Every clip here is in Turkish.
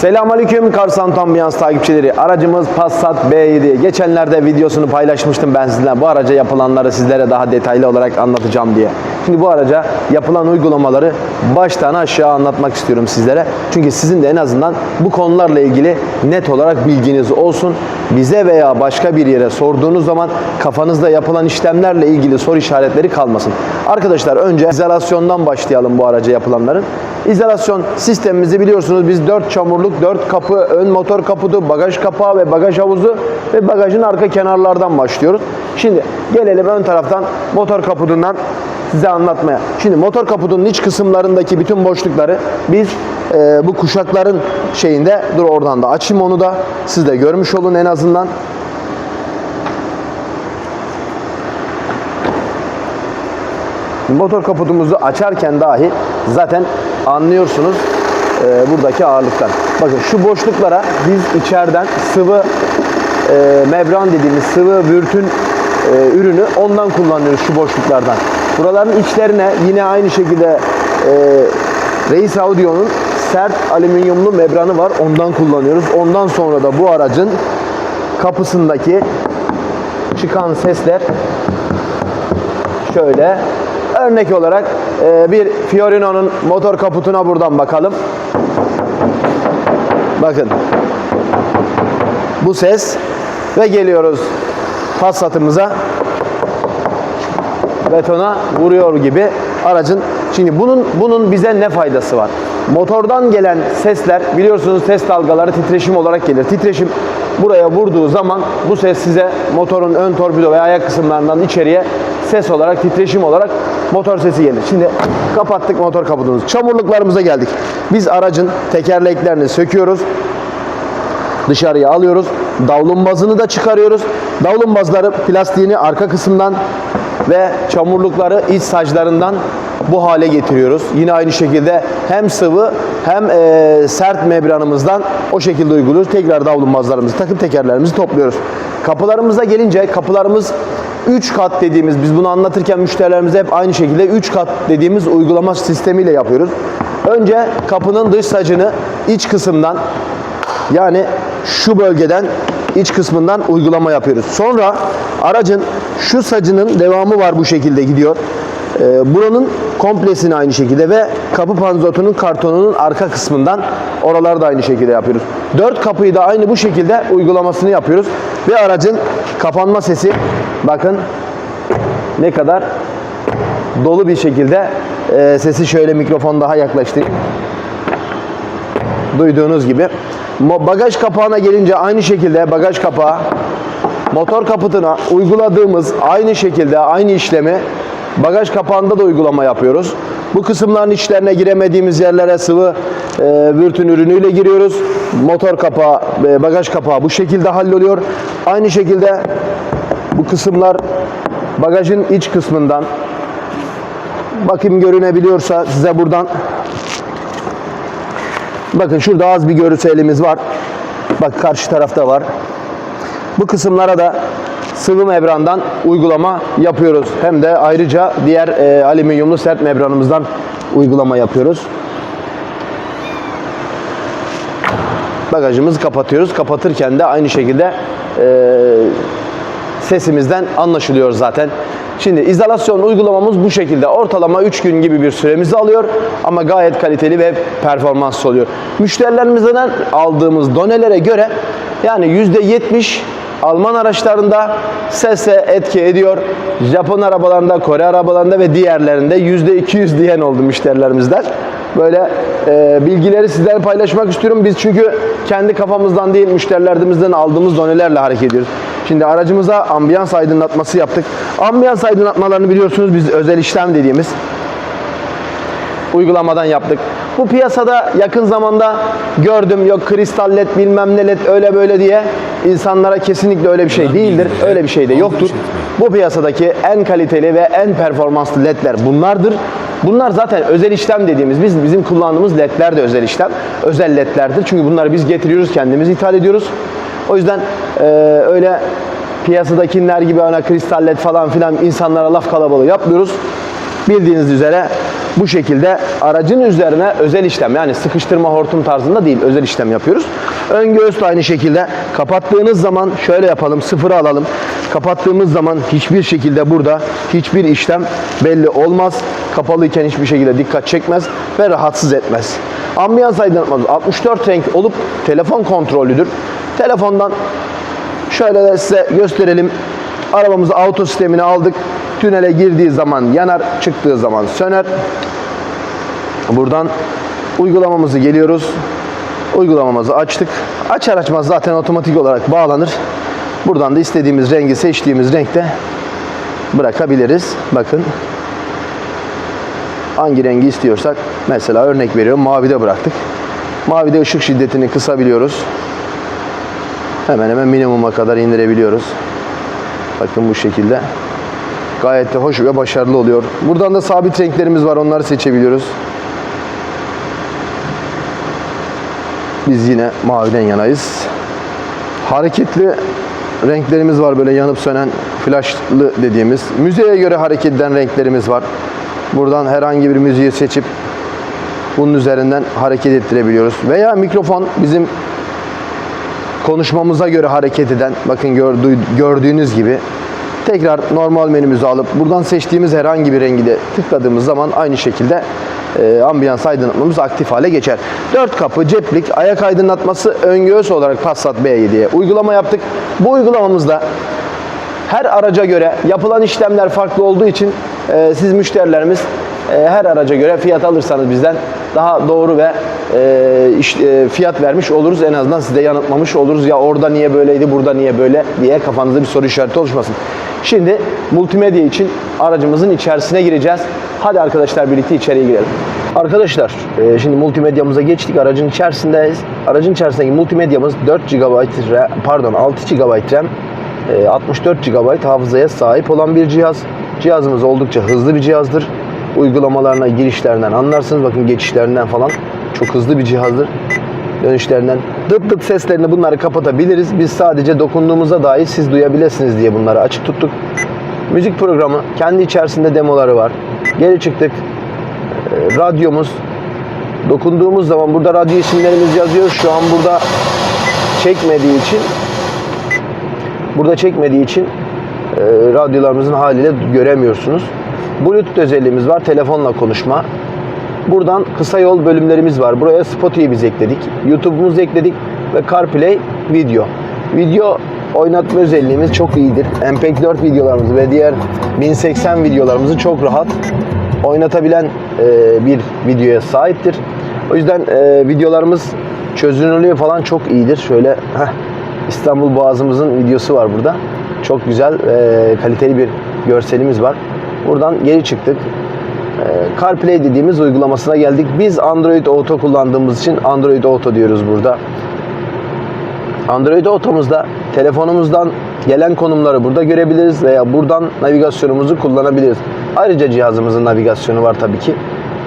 Selamünaleyküm Karsan Ambiyans takipçileri. Aracımız Passat B7. Geçenlerde videosunu paylaşmıştım ben sizinle. Bu araca yapılanları sizlere daha detaylı olarak anlatacağım diye. Şimdi bu araca yapılan uygulamaları baştan aşağı anlatmak istiyorum sizlere. Çünkü sizin de en azından bu konularla ilgili net olarak bilginiz olsun. Bize veya başka bir yere sorduğunuz zaman kafanızda yapılan işlemlerle ilgili soru işaretleri kalmasın. Arkadaşlar önce izolasyondan başlayalım bu araca yapılanların. İzolasyon sistemimizi biliyorsunuz biz 4 çamurluk, 4 kapı, ön motor kaputu, bagaj kapağı ve bagaj havuzu ve bagajın arka kenarlardan başlıyoruz. Şimdi gelelim ön taraftan motor kaputundan size anlatmaya. Şimdi motor kaputunun iç kısımlarındaki bütün boşlukları biz e, bu kuşakların şeyinde dur oradan da açayım onu da siz de görmüş olun en azından. Motor kaputumuzu açarken dahi zaten anlıyorsunuz e, buradaki ağırlıktan. Bakın şu boşluklara biz içeriden sıvı e, membran dediğimiz sıvı vürtün e, ürünü ondan kullanıyoruz şu boşluklardan. Buraların içlerine yine aynı şekilde e, Reis Audio'nun sert alüminyumlu membranı var. Ondan kullanıyoruz. Ondan sonra da bu aracın kapısındaki çıkan sesler şöyle örnek olarak e, bir Fiorino'nun motor kaputuna buradan bakalım. Bakın. Bu ses ve geliyoruz Passat'ımıza betona vuruyor gibi aracın şimdi bunun bunun bize ne faydası var? Motordan gelen sesler biliyorsunuz ses dalgaları titreşim olarak gelir. Titreşim buraya vurduğu zaman bu ses size motorun ön torpido veya ayak kısımlarından içeriye ses olarak titreşim olarak motor sesi gelir. Şimdi kapattık motor kaputumuzu. Çamurluklarımıza geldik. Biz aracın tekerleklerini söküyoruz dışarıya alıyoruz. Davlumbazını da çıkarıyoruz. Davlumbazları plastiğini arka kısımdan ve çamurlukları iç saclarından bu hale getiriyoruz. Yine aynı şekilde hem sıvı hem e, sert membranımızdan o şekilde uyguluyoruz. Tekrar davlumbazlarımızı takıp tekerlerimizi topluyoruz. Kapılarımıza gelince kapılarımız 3 kat dediğimiz biz bunu anlatırken müşterilerimize hep aynı şekilde 3 kat dediğimiz uygulama sistemiyle yapıyoruz. Önce kapının dış sacını iç kısımdan yani şu bölgeden iç kısmından uygulama yapıyoruz. Sonra aracın şu sacının devamı var bu şekilde gidiyor. Ee, buranın komplesini aynı şekilde ve kapı panzotunun kartonunun arka kısmından oraları da aynı şekilde yapıyoruz. Dört kapıyı da aynı bu şekilde uygulamasını yapıyoruz. Ve aracın kapanma sesi bakın ne kadar dolu bir şekilde e, sesi şöyle mikrofon daha yaklaştırayım duyduğunuz gibi. Bagaj kapağına gelince aynı şekilde bagaj kapağı motor kaputuna uyguladığımız aynı şekilde aynı işlemi bagaj kapağında da uygulama yapıyoruz. Bu kısımların içlerine giremediğimiz yerlere sıvı e, vürtün ürünüyle giriyoruz. Motor kapağı, e, bagaj kapağı bu şekilde halloluyor. Aynı şekilde bu kısımlar bagajın iç kısmından bakayım görünebiliyorsa size buradan Bakın şurada az bir görselimiz var. Bak karşı tarafta var. Bu kısımlara da sıvı membrandan uygulama yapıyoruz. Hem de ayrıca diğer e, alüminyumlu sert membranımızdan uygulama yapıyoruz. Bagajımızı kapatıyoruz. Kapatırken de aynı şekilde e, sesimizden anlaşılıyor zaten. Şimdi izolasyon uygulamamız bu şekilde. Ortalama 3 gün gibi bir süremizi alıyor ama gayet kaliteli ve performanslı oluyor. Müşterilerimizden aldığımız donelere göre yani %70 Alman araçlarında sese etki ediyor. Japon arabalarında, Kore arabalarında ve diğerlerinde %200 diyen oldu müşterilerimizden. Böyle e, bilgileri sizlerle paylaşmak istiyorum. Biz çünkü kendi kafamızdan değil müşterilerimizden aldığımız donelerle hareket ediyoruz. Şimdi aracımıza ambiyans aydınlatması yaptık. Ambiyans aydınlatmalarını biliyorsunuz biz özel işlem dediğimiz uygulamadan yaptık. Bu piyasada yakın zamanda gördüm yok kristal led bilmem ne led öyle böyle diye insanlara kesinlikle öyle bir şey değildir. Öyle bir şey de yoktur. Bu piyasadaki en kaliteli ve en performanslı ledler bunlardır. Bunlar zaten özel işlem dediğimiz biz bizim kullandığımız ledler de özel işlem. Özel ledlerdir. Çünkü bunları biz getiriyoruz kendimiz ithal ediyoruz. O yüzden eee, öyle piyasadakiler gibi ana kristal led falan filan insanlara laf kalabalığı yapmıyoruz. Bildiğiniz üzere bu şekilde aracın üzerine özel işlem yani sıkıştırma hortum tarzında değil özel işlem yapıyoruz. Ön göğüs de aynı şekilde kapattığınız zaman şöyle yapalım sıfıra alalım. Kapattığımız zaman hiçbir şekilde burada hiçbir işlem belli olmaz. Kapalıyken hiçbir şekilde dikkat çekmez ve rahatsız etmez. Ambiyans aydınlatmamız 64 renk olup telefon kontrollüdür. Telefondan şöyle de size gösterelim. Arabamızı auto sistemine aldık. Tünele girdiği zaman yanar, çıktığı zaman söner. Buradan uygulamamızı geliyoruz. Uygulamamızı açtık. Açar açmaz zaten otomatik olarak bağlanır. Buradan da istediğimiz rengi seçtiğimiz renkte bırakabiliriz. Bakın hangi rengi istiyorsak mesela örnek veriyorum mavide bıraktık. Mavide ışık şiddetini kısabiliyoruz. Hemen hemen minimuma kadar indirebiliyoruz. Bakın bu şekilde. Gayet de hoş ve başarılı oluyor. Buradan da sabit renklerimiz var. Onları seçebiliyoruz. Biz yine maviden yanayız. Hareketli renklerimiz var böyle yanıp sönen flashlı dediğimiz. Müzeye göre hareket eden renklerimiz var. Buradan herhangi bir müziği seçip bunun üzerinden hareket ettirebiliyoruz. Veya mikrofon bizim konuşmamıza göre hareket eden bakın gördüğü- gördüğünüz gibi tekrar normal menümüzü alıp buradan seçtiğimiz herhangi bir rengi de tıkladığımız zaman aynı şekilde e, ambiyans aydınlatmamız aktif hale geçer. 4 kapı, ceplik, ayak aydınlatması ön göğüs olarak Passat B7'ye uygulama yaptık. Bu uygulamamızda her araca göre yapılan işlemler farklı olduğu için e, siz müşterilerimiz her araca göre fiyat alırsanız bizden daha doğru ve e, e, fiyat vermiş oluruz. En azından size yanıltmamış oluruz. Ya orada niye böyleydi, burada niye böyle diye kafanızda bir soru işareti oluşmasın. Şimdi multimedya için aracımızın içerisine gireceğiz. Hadi arkadaşlar birlikte içeriye girelim. Arkadaşlar e, şimdi multimedyamıza geçtik. Aracın içerisindeyiz. Aracın içerisindeki multimedyamız 4 GB pardon 6 GB RAM e, 64 GB hafızaya sahip olan bir cihaz. Cihazımız oldukça hızlı bir cihazdır. Uygulamalarına girişlerinden anlarsınız. Bakın geçişlerinden falan çok hızlı bir cihazdır. Dönüşlerinden dıt dıt seslerini bunları kapatabiliriz. Biz sadece dokunduğumuzda dahi siz duyabilirsiniz diye bunları açık tuttuk. Müzik programı kendi içerisinde demoları var. Geri çıktık. E, radyomuz dokunduğumuz zaman burada radyo isimlerimiz yazıyor. Şu an burada çekmediği için burada çekmediği için e, radyolarımızın haliyle göremiyorsunuz. Bluetooth özelliğimiz var. Telefonla konuşma. Buradan kısa yol bölümlerimiz var. Buraya Spotify biz ekledik. YouTube'umuzu ekledik ve CarPlay video. Video oynatma özelliğimiz çok iyidir. MP4 videolarımızı ve diğer 1080 videolarımızı çok rahat oynatabilen e, bir videoya sahiptir. O yüzden e, videolarımız çözünürlüğü falan çok iyidir. Şöyle heh, İstanbul Boğazımızın videosu var burada. Çok güzel, e, kaliteli bir görselimiz var. Buradan geri çıktık. E, CarPlay dediğimiz uygulamasına geldik. Biz Android Auto kullandığımız için Android Auto diyoruz burada. Android Auto'muzda telefonumuzdan gelen konumları burada görebiliriz veya buradan navigasyonumuzu kullanabiliriz. Ayrıca cihazımızın navigasyonu var tabii ki.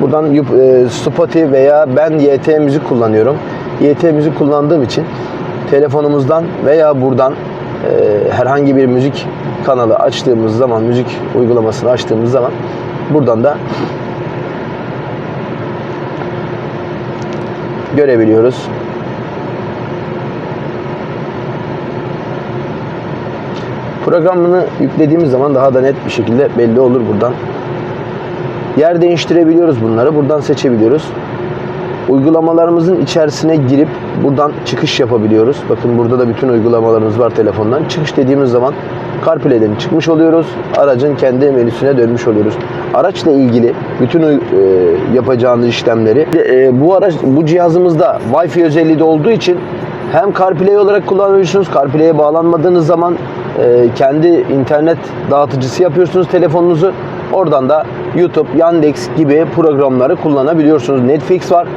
Buradan e, Spotify veya ben YT müzik kullanıyorum. YT müzik kullandığım için telefonumuzdan veya buradan e, herhangi bir müzik kanalı açtığımız zaman, müzik uygulamasını açtığımız zaman buradan da görebiliyoruz. Programını yüklediğimiz zaman daha da net bir şekilde belli olur buradan. Yer değiştirebiliyoruz bunları. Buradan seçebiliyoruz. Uygulamalarımızın içerisine girip buradan çıkış yapabiliyoruz. Bakın burada da bütün uygulamalarımız var telefondan. Çıkış dediğimiz zaman CarPlay'den çıkmış oluyoruz. Aracın kendi menüsüne dönmüş oluyoruz. Araçla ilgili bütün e, yapacağınız işlemleri e, bu araç bu cihazımızda Wi-Fi özelliği de olduğu için hem CarPlay olarak kullanıyorsunuz. CarPlay'e bağlanmadığınız zaman e, kendi internet dağıtıcısı yapıyorsunuz telefonunuzu. Oradan da YouTube, Yandex gibi programları kullanabiliyorsunuz. Netflix var.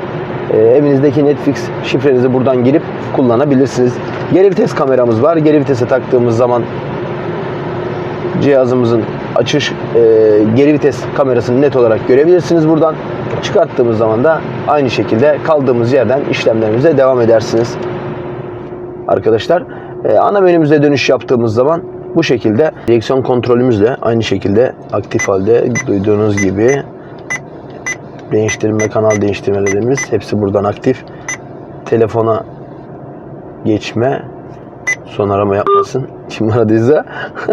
E, evinizdeki Netflix şifrenizi buradan girip kullanabilirsiniz. Geri vites kameramız var. Geri vitese taktığımız zaman cihazımızın açış e, geri vites kamerasını net olarak görebilirsiniz buradan. Çıkarttığımız zaman da aynı şekilde kaldığımız yerden işlemlerimize devam edersiniz arkadaşlar. Ee, ana menümüze dönüş yaptığımız zaman bu şekilde direksiyon kontrolümüz de aynı şekilde aktif halde duyduğunuz gibi değiştirme, kanal değiştirmelerimiz hepsi buradan aktif. Telefona geçme, son arama yapmasın. Kim aradıysa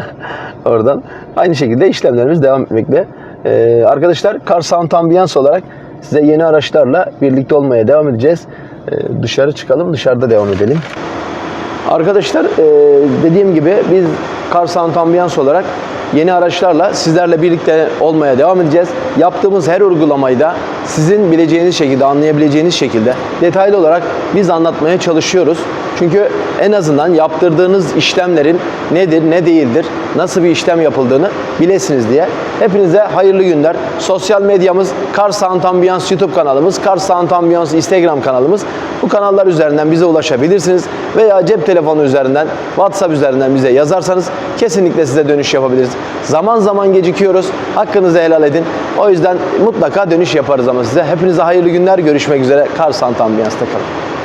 oradan aynı şekilde işlemlerimiz devam etmekte. Ee, arkadaşlar Car Sound Ambiance olarak size yeni araçlarla birlikte olmaya devam edeceğiz. Ee, dışarı çıkalım, dışarıda devam edelim. Arkadaşlar e, dediğim gibi biz Car Sound Ambiance olarak yeni araçlarla sizlerle birlikte olmaya devam edeceğiz. Yaptığımız her uygulamayı da sizin bileceğiniz şekilde, anlayabileceğiniz şekilde detaylı olarak biz anlatmaya çalışıyoruz. Çünkü en azından yaptırdığınız işlemlerin nedir, ne değildir, nasıl bir işlem yapıldığını bilesiniz diye. Hepinize hayırlı günler. Sosyal medyamız Car Sound Ambiance YouTube kanalımız, Car Sound Ambiance Instagram kanalımız. Bu kanallar üzerinden bize ulaşabilirsiniz veya cep telefonu üzerinden, WhatsApp üzerinden bize yazarsanız kesinlikle size dönüş yapabiliriz. Zaman zaman gecikiyoruz. Hakkınızı helal edin. O yüzden mutlaka dönüş yaparız ama size. Hepinize hayırlı günler. Görüşmek üzere. Car Sound Ambiance'da kalın.